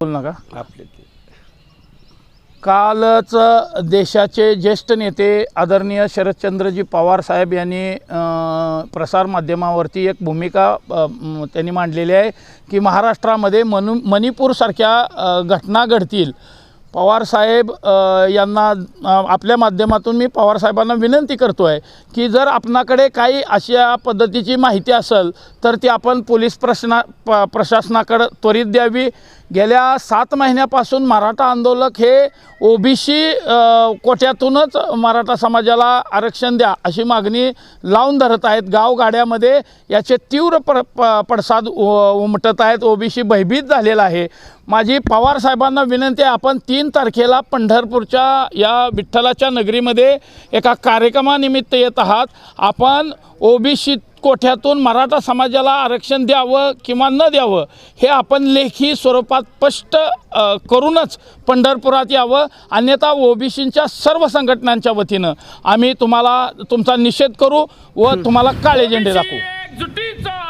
बोल नका आपले कालच देशाचे ज्येष्ठ नेते आदरणीय शरदचंद्रजी पवार साहेब यांनी प्रसारमाध्यमावरती एक भूमिका त्यांनी मांडलेली आहे की महाराष्ट्रामध्ये मनु मणिपूरसारख्या घटना घडतील. पवारसाहेब यांना आपल्या माध्यमातून मी पवारसाहेबांना विनंती करतो आहे की जर आपणाकडे काही अशा पद्धतीची माहिती असेल तर ती आपण पोलीस प्रश्ना प प्रशासनाकडं त्वरित द्यावी. गेल्या सात महिन्यापासून मराठा आंदोलक हे ओबीसी कोट्यातूनच मराठा समाजाला आरक्षण द्या अशी मागणी लावून धरत आहेत. गावगाड्यामध्ये याचे तीव्र प्र प पडसाद उ- उमटत आहेत. ओबीसी भयभीत झालेला आहे. माझी पवार साहेबांना विनंती आहे आपण तीन तारखेला पंढरपूरच्या या विठ्ठलाच्या नगरीमध्ये एका कार्यक्रमानिमित्त येत आहात. आपण ओबीसी कोठ्यातून मराठा समाजाला आरक्षण द्यावं किंवा न द्यावं हे आपण लेखी स्वरूपात स्पष्ट करूनच पंढरपुरात यावं. अन्यथा ओबीसींच्या सर्व संघटनांच्या वतीनं आम्ही तुम्हाला तुमचा निषेध करू व तुम्हाला काळे झेंडे दाखवू. एकजुटीचा